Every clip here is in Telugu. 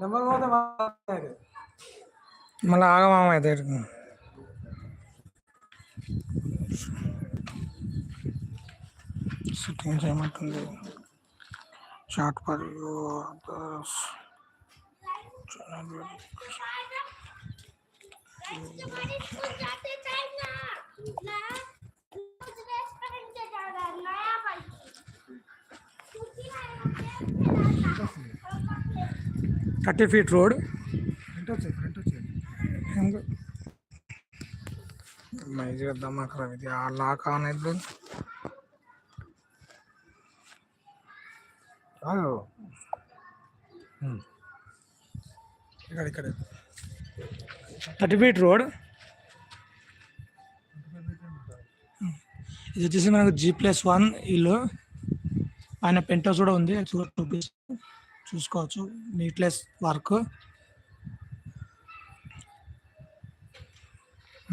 నెంబర్ పోతే మాట్లాడు. మళ్ళీ ఆగమామ అయితే సెట్టింగ్స్ ఏమంటుంది చాట్ పర్ जाते टाइम ना థర్టీ ఫీట్ రోడ్. మంచిగా దమ్మకరా ఇది? ఆ లాక్ ఆన్ అయితే. ఇక్కడ ఇక్కడ. Thirty feet road. ఇది వచ్చేసి మనకు జీ ప్లస్ వన్ ఇల్లు. ఆయన పెంట్ హౌస్ కూడా ఉంది. చూ చూపిస్తూ. చూసుకోవచ్చు. నీట్లెస్ వర్క్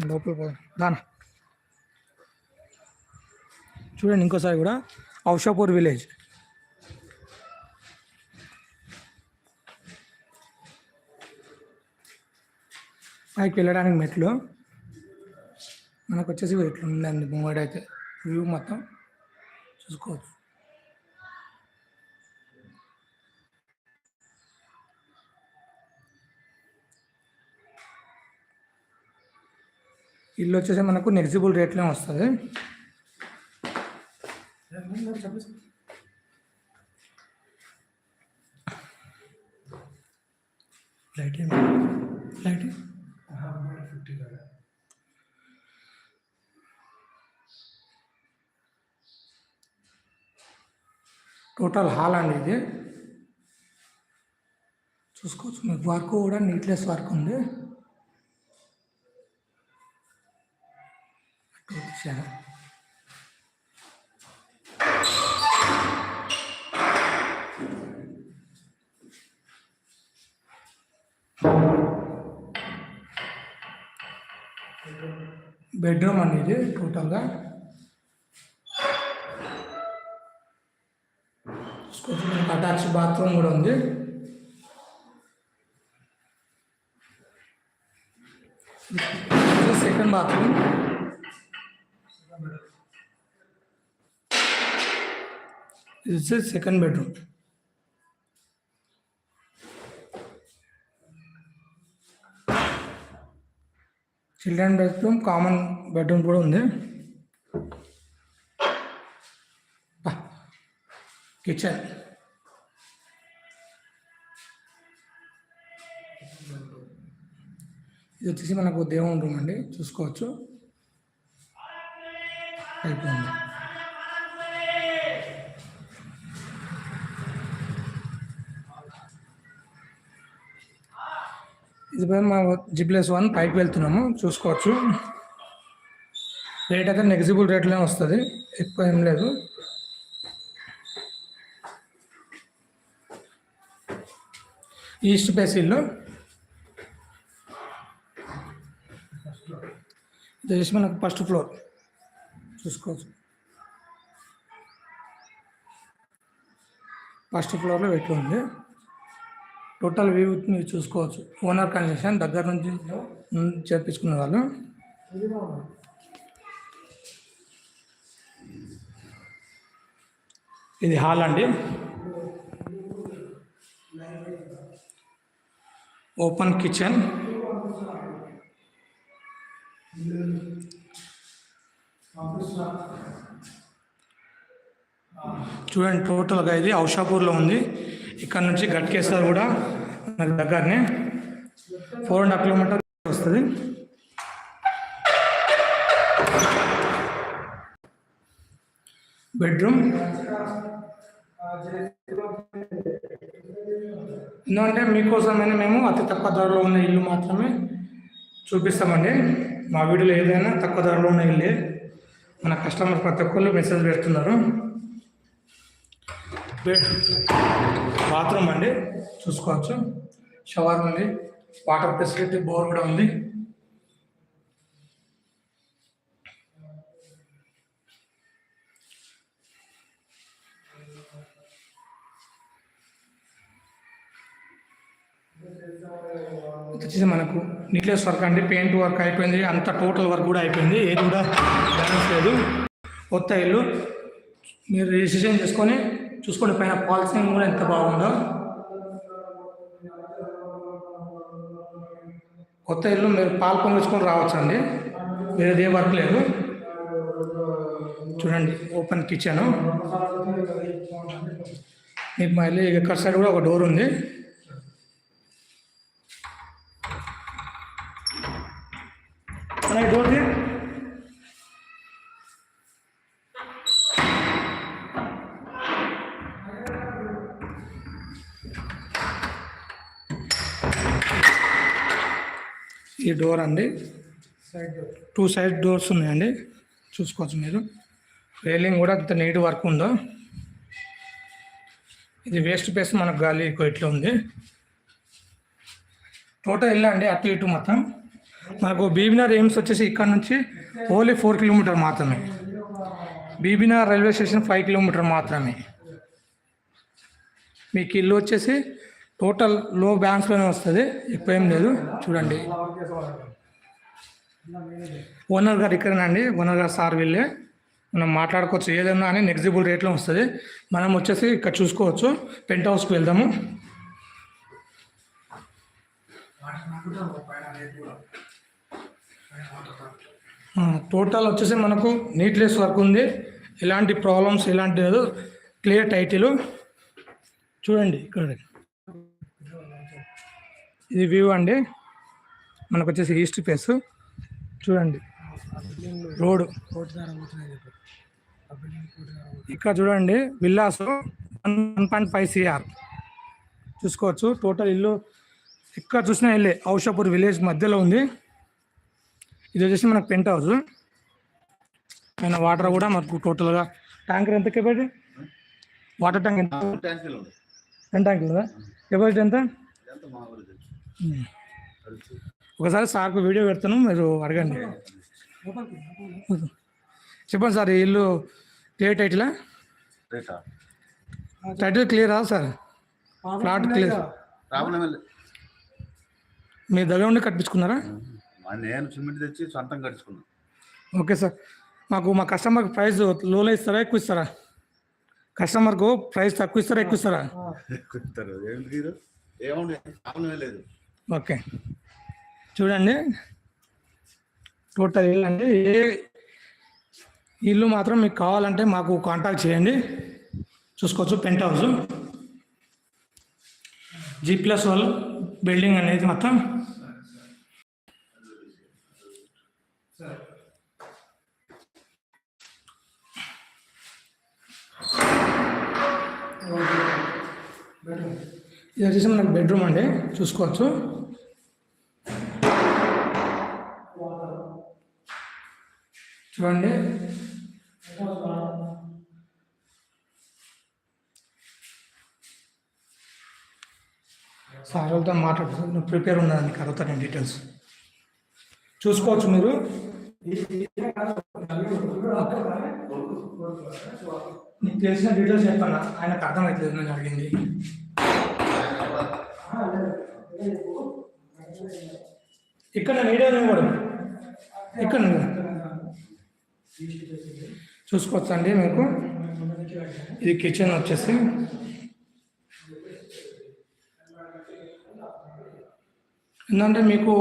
లోపల దానా చూడండి ఇంకోసారి కూడా. ఔషాపూర్ విలేజ్ పైకి వెళ్ళడానికి మెట్లు. మనకు వచ్చేసి ఇట్లా ఉందండి ముంగడైతే. అయితే వ్యూ మొత్తం. చూసుకోవచ్చు. ఇల్లు వచ్చేసి మనకు నెగ్జిబుల్ రేట్లోనే వస్తుంది. లైట్ లైట్ టోటల్ హాల్ అండి ఇది. చూసుకోవచ్చు మీకు వర్క్ కూడా నీట్లెస్ వర్క్ ఉంది. అటు వచ్చాను. బెడ్రూమ్ అండి ఇది టోటల్గా చూసుకోవచ్చు మనకు అటాచ్ బాత్రూమ్ కూడా ఉంది సెకండ్ బాత్రూమ్ ఇది వచ్చేసి second bedroom children bedroom common bedroom కూడా ఉంది. కిచెన్ ఇది వచ్చేసి మనకు దేవుని రూమ్ అండి. చూసుకోవచ్చు. అయిపోయింది. ఇది పోయి మా జీ వన్ పైకి వెళ్తున్నాము చూసుకోవచ్చు. రేట్ అయితే నెగ్జిబుల్ రేట్లోనే వస్తుంది ఎక్కువ ఏం లేదు. ఈస్ట్ ఫేస్ ఇది మనకు ఫస్ట్ ఫ్లోర్ చూసుకోవచ్చు. ఫస్ట్ ఫ్లోర్లో పెట్టి ఉంది. టోటల్ వ్యూ మీరు చూసుకోవచ్చు. ఓనర్ కన్స్ట్రక్షన్ దగ్గర నుంచి ఉమ్, వాళ్ళు. ఇది హాల్ అండి. ఓపెన్ కిచెన్ చూడండి టోటల్గా ఇది ఔషాపూర్లో ఉంది. ఇక్కడ నుంచి గట్కేశ్వర్ కూడా నాకు దగ్గరనే. ఫోర్ అండ్ హాఫ్ కిలోమీటర్ వస్తుంది. బెడ్రూమ్. ఎందుకంటే మీకోసమైనా మేము అతి తక్కువ ధరలో ఉన్న ఇల్లు మాత్రమే చూపిస్తామండి. మా వీడియోలో ఏదైనా తక్కువ ధరలో ఉన్న ఇల్లే. మన కస్టమర్ ప్రతి ఒక్కళ్ళు మెసేజ్ పెడుతున్నారు. బాత్రూమ్ అండి. చూసుకోవచ్చు. షవర్ ఉంది. వాటర్ ఫెసిలిటీ బోర్ కూడా ఉంది. వచ్చేసి మనకు నీట్లెస్ వర్క్ అండి పెయింట్ వర్క్ అయిపోయింది. అంత టోటల్ వర్క్ కూడా అయిపోయింది. ఏది కూడా బ్యాలెన్స్ లేదు. కొత్త ఇల్లు మీరు రిజిస్ట్రేషన్ చేసుకొని చూసుకోండి పైన పాలసింగ్ కూడా ఎంత బాగుందో. కొత్త ఇల్లు మీరు పాలు పొంగించుకొని రావచ్చు అండి వేరేది వర్క్ లేదు. చూడండి ఓపెన్ కిచెను. మీకు మళ్ళీ ఎక్కడ సైడ్ కూడా ఒక డోర్ ఉంది. ఈ డోర్ అండి. Side door two side doors ఉన్నాయండి. చూసుకోవచ్చు మీరు. రైలింగ్ కూడా అంత నీట్ వర్క్ ఉందో. ఇది వేస్ట్ ప్లేస్ మనకు గాలి ఎక్కువ ఇట్లా ఉంది. టోటల్ ఇల్లు అండి అటు ఇటు మొత్తం. మనకు బీబీనార్ ఎయిమ్స్ వచ్చేసి ఇక్కడ నుంచి ఓన్లీ ఫోర్ కిలోమీటర్ మాత్రమే. Bibinagar railway station five kilometre మాత్రమే. మీకు ఇల్లు వచ్చేసి టోటల్లో బ్యాంక్స్లోనే వస్తుంది. ఎక్కువ ఏం లేదు. చూడండి. ఓనర్ గారు ఇక్కడనండి ఓనర్ గారు సార్ వెళ్ళే. మనం మాట్లాడుకోవచ్చు. ఏదైనా అని నెగ్జిబుల్ రేట్లో వస్తుంది. మనం వచ్చేసి ఇక్కడ చూసుకోవచ్చు. పెంట్ హౌస్కి వెళ్దాము. టోటల్ వచ్చేసి మనకు నీట్లెస్ వర్క్ ఉంది. ఎలాంటి ప్రాబ్లమ్స్ ఎలాంటి లేదు. Clear title. చూడండి ఇక్కడ. ఇది వ్యూ అండి. మనకు వచ్చేసి ఈస్ట్ ఫేస్ చూడండి. రోడ్. ఇక్కడ చూడండి villas one point five CR. చూసుకోవచ్చు. టోటల్ ఇల్లు ఇక్కడ చూసినా ఇల్లే. ఔషాపూర్ విలేజ్ మధ్యలో ఉంది. ఇది వచ్చేసి మనకు పెంట్ హౌస్. ఆయన వాటర్ కూడా మనకు టోటల్గా ట్యాంకర్ ఎంత? కెపాసిటీ? వాటర్ ట్యాంక్ ఎంత? టెన్ ట్యాంక్ ఉందా? కెపాసిటీ ఎంత? ఒకసారి సార్కు వీడియో పెడతాను మీరు అడగండి. చెప్పండి సార్ ఇల్లు క్లియర్ టైటిలా టైటిల్ క్లియరా సార్? ఉన్నాయి క్లియర్. మీ దగ్గర ఉండి కట్టించుకున్నారా? నేను సిమెంట్ తెచ్చి సొంతం కట్టుకున్నాను ఓకే సార్. మాకు మా కస్టమర్కి ప్రైస్ లోలో ఇస్తారా ఎక్కువ ఇస్తారా? కస్టమర్కు ప్రైస్ తక్కువ ఇస్తారా ఎక్కువ ఇస్తారా? ఏముంది? లేదు. ఓకే చూడండి టోటల్ ఇల్లు అండి ఏ ఇల్లు మాత్రం మీకు కావాలంటే మాకు కాంటాక్ట్ చేయండి చూసుకోవచ్చు penthouse G plus one building అనేది మొత్తం ఇది వచ్చేసి మనకు బెడ్రూమ్ అండి చూసుకోవచ్చు చూడండి. సార్ మాట్లాడుతున్నాను ప్రిపేర్ ఉన్నాను మీకు నేను డీటెయిల్స్ చూసుకోవచ్చు మీరు. నీకు తెలిసిన డీటెయిల్స్ చెప్పాను? ఆయనకు అర్థమవుతుంది నేను అడిగింది. ఇక్కడ వీడియో కూడా ఇక్కడ చూసుకోవచ్చు అండి మీకు. ఇది కిచెన్ వచ్చేసి. ఎందుకంటే మీకు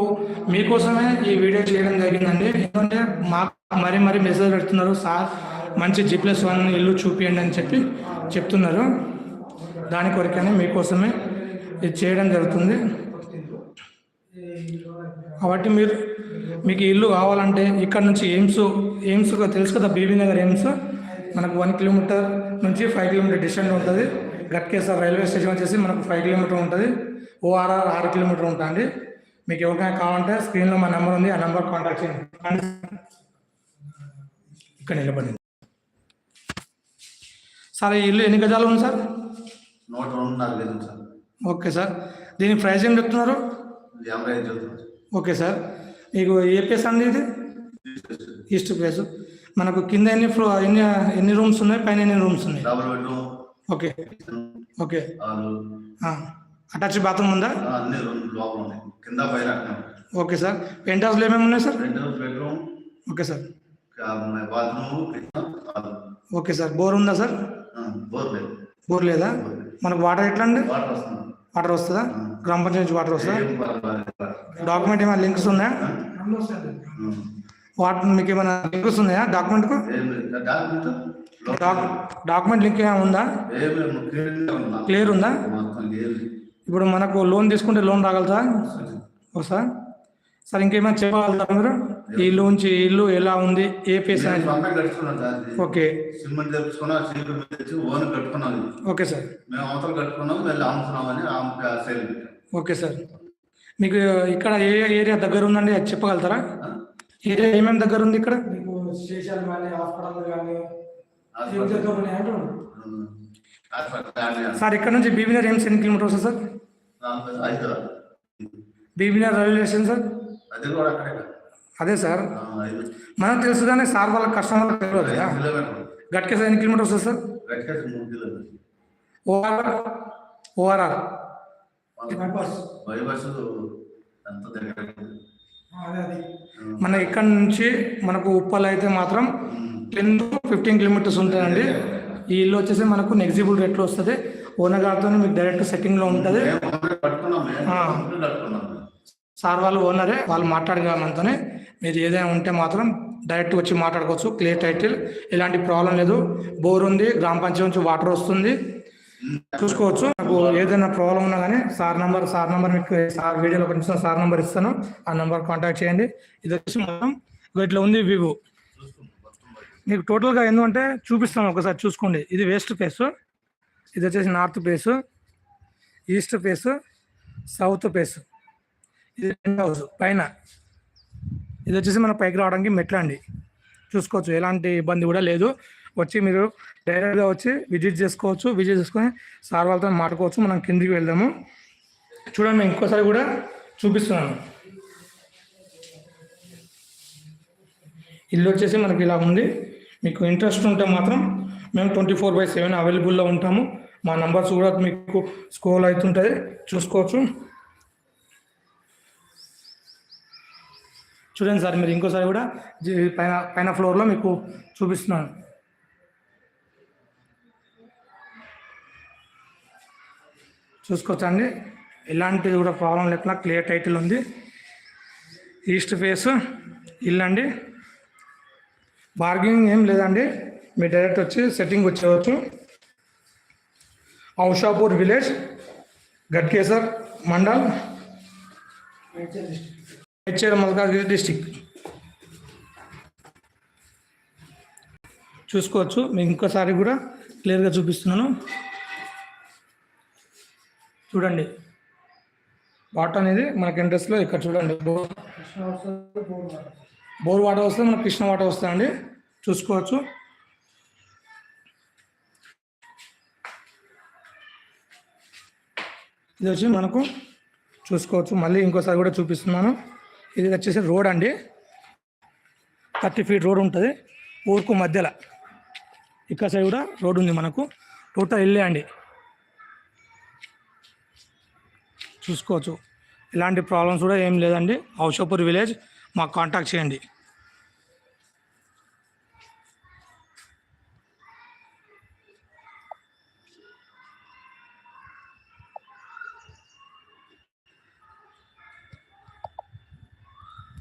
మీకోసమే ఈ వీడియో చేయడం జరిగిందండి. ఎందుకంటే మాకు మరీ మరీ మెసేజ్ పెడుతున్నారు సార్ మంచి జీ ప్లస్ వన్ ఇల్లు చూపియండి అని చెప్పి చెప్తున్నారు. దాని కొరకనే మీకోసమే ఇది చేయడం జరుగుతుంది. కాబట్టి మీరు మీకు ఇల్లు కావాలంటే ఇక్కడ నుంచి ఎయిమ్స్ ఎయిమ్స్ తెలుసు కదా బీబీ నగర్ ఎయిమ్స్ మనకు వన్ కిలోమీటర్ నుంచి ఫైవ్ కిలోమీటర్ డిస్టెన్స్ ఉంటుంది. గట్కేసర్ రైల్వే స్టేషన్ వచ్చేసి మనకు ఫైవ్ కిలోమీటర్ ఉంటుంది. ఓఆర్ఆర్ ఆరు కిలోమీటర్ ఉంటుంది. మీకు ఎవరికైనా కావాలంటే స్క్రీన్లో మా నెంబర్ ఉంది ఆ నెంబర్ కాంటాక్ట్ చేయండి. ఇక్కడ నిలబడింది. సార్ ఈ ఇల్లు ఎన్ని గజాలు ఉంది సార్? నూట రెండున్నర లేదు సార్. Okay sir. దీని ప్రైస్ ఏం చెప్తున్నారు? Okay sir. మీకు ఏ ప్లేస్ అండి ఇది? East place. మనకు కింద ఎన్ని ఫ్లో ఎన్ని ఎన్ని రూమ్స్ ఉన్నాయి? పైన ఎన్ని రూమ్స్ ఉన్నాయి? Double bedroom okay. Okay. Attach bathroom ఉందా? ఆ, అన్ని రెండు లోపల ఉన్నాయి కింద పైన. Okay sir. పెంట్ హౌస్లో ఏమేమి ఉన్నాయి sir? Bedroom okay sir. Bathroom. Okay sir. Bore ఉందా సార్? ఆ, బోర్ లేదు. బోర్ లేదా? మనకు వాటర్ ఎట్లా అండి వాటర్ వస్తుంది. వాటర్ వస్తుందా? గ్రామ పంచాయతీ నుంచి వాటర్ వస్తుందా. డాక్యుమెంట్ ఏమైనా లింక్స్ ఉన్నాయా? వాటర్ మీకు ఏమైనా లింక్స్ ఉన్నాయా డాక్యుమెంట్కు డాక్యుమెంట్ డాక్ డాక్యుమెంట్ లింక్ ఏమైనా ఉందా? క్లియర్ ఉందా. ఇప్పుడు మనకు లోన్ తీసుకుంటే లోన్ రాగలుగుతా వస్తా సార్. ఇంకేమైనా చెప్పగలుగుతారా మీరు? ఈ ఇల్లు నుంచి ఈ ఇల్లు ఎలా ఉంది? ఏ పేస్. ఓకే. సిమెంట్ తెచ్చి ఓన్ ఓకే సార్. మేము అవతల కట్టుకున్నాం వెళ్ళి అమ్ముతున్నామని ఆమె సేల్ పెట్టాం. Okay sir. మీకు ఇక్కడ ఏ ఏరియా దగ్గర ఉందండి? అది చెప్పగలుగుతారా? ఏరియా ఏమేమి దగ్గర ఉంది ఇక్కడ? మీకు స్టేషన్ కానీ హాస్పిటల్ కానీ ఏం హాస్పిటల్. దగ్గర ఉన్నాయి అంటున్నాడు ఉం. హాస్పిటల్ కానీ సార్ ఇక్కడ నుంచి బీబీనగర్ ఏం ఎన్ని కిలోమీటర్ వస్తుంది సార్? దాంట్లో Hyderabad. Bibinagar railway station sir? అది కూడా అక్కడే కదా. అదే సార్. ఆ, ఐదు మనకు తెలుసు కానీ సార్ వాళ్ళ కస్టమర్ తెలియదు కదా? ఐదు కిలోమీటర్లు. గట్కేసర్ ఎన్ని కిలోమీటర్ వస్తుంది సార్? గట్టిగా మూడు కిలోమీటర్లు. ఓఆర్ఆర్? ఓఆర్ఆర్ బైపాస్ బైపాస్ ఎంత దగ్గర అదే అది మన ఇక్కడ నుంచి మనకు ఉప్పల్ అయితే మాత్రం టెన్ టు ఫిఫ్టీన్ కిలోమీటర్స్ ఉంటుందండి. ఈ ఇల్లు వచ్చేసి మనకు నెగ్జిబుల్ రేట్లో వస్తుంది. ఓనర్ గారితో మీకు డైరెక్ట్ సెట్టింగ్లో ఉంటుంది. సార్ వాళ్ళు ఓనరే వాళ్ళు మాట్లాడగా మనతోనే. మీరు ఏదైనా ఉంటే మాత్రం డైరెక్ట్ వచ్చి మాట్లాడుకోవచ్చు క్లియర్ టైటిల్ ఎలాంటి ప్రాబ్లం లేదు. బోర్ ఉంది గ్రామ పంచాయతీ నుంచి వాటర్ వస్తుంది. చూసుకోవచ్చు. నాకు ఏదైనా ప్రాబ్లం ఉన్నా కానీ సార్ నంబర్ సార్ నంబర్ మీకు సార్ వీడియోలో కొంచెం సార్ నంబర్ ఇస్తాను. ఆ నంబర్ కాంటాక్ట్ చేయండి. ఇది వచ్చేసి మొత్తం ఇట్లా ఉంది వివో మీకు టోటల్గా ఎందుకంటే చూపిస్తాను ఒకసారి చూసుకోండి. ఇది వెస్ట్ ఫేస్ ఇది వచ్చేసి north face east face south face ఇది టెంట్ హౌస్ పైన. ఇది వచ్చేసి మన పైకి రావడానికి మెట్లండి చూసుకోవచ్చు. ఎలాంటి ఇబ్బంది కూడా లేదు. వచ్చి మీరు డైరెక్ట్గా వచ్చి విజిట్ చేసుకోవచ్చు విజిట్ చేసుకొని సార్ వాళ్ళతో మాట్లాడుకోవచ్చు. మనం కిందికి వెళ్దాము. చూడండి మేము ఇంకోసారి కూడా చూపిస్తున్నాను. ఇల్లు వచ్చేసి మనకి ఇలా ఉంది. మీకు ఇంట్రెస్ట్ ఉంటే మాత్రం మేము ట్వంటీ ఫోర్ బై సెవెన్ అవైలబుల్లో ఉంటాము. మా నంబర్స్ కూడా మీకు స్కోల్ అవుతుంటుంది చూసుకోవచ్చు. చూడండి సార్ మీరు ఇంకోసారి కూడా పైన పైన ఫ్లోర్లో మీకు చూపిస్తున్నాను. చూసుకోవచ్చండి. ఎలాంటిది కూడా ప్రాబ్లం లేకుండా క్లియర్ టైటిల్ ఉంది. ఈస్ట్ ఫేస్ ఇల్లు అండి. బార్గెనింగ్ ఏం లేదండి. మీరు డైరెక్ట్ వచ్చి setting వచ్చేవచ్చు. Aushapur village Ghatkesar mandal HR Malkajgiri district చూసుకోవచ్చు. మీకు ఇంకోసారి కూడా క్లియర్గా చూపిస్తున్నాను. చూడండి. వాటర్ అనేది మనకి ఇంట్రెస్ట్లో ఇక్కడ చూడండి. బోర్ బోర్ వాటర్ వస్తే మనకు కృష్ణ వాటర్ వస్తాయండి చూసుకోవచ్చు. ఇది వచ్చి మనకు చూసుకోవచ్చు. మళ్ళీ ఇంకోసారి కూడా చూపిస్తున్నాను. ఇది వచ్చేసి రోడ్ అండి. థర్టీ ఫీట్ రోడ్ ఉంటుంది. ఊరుకు మధ్యలో. ఇక్కడ సైడ్ కూడా రోడ్ ఉంది మనకు. టోటల్ ఇల్లే అండి. చూసుకోవచ్చు. ఇలాంటి ప్రాబ్లమ్స్ కూడా ఏం లేదండి. ఔషాపూర్ విలేజ్ మాకు కాంటాక్ట్ చేయండి.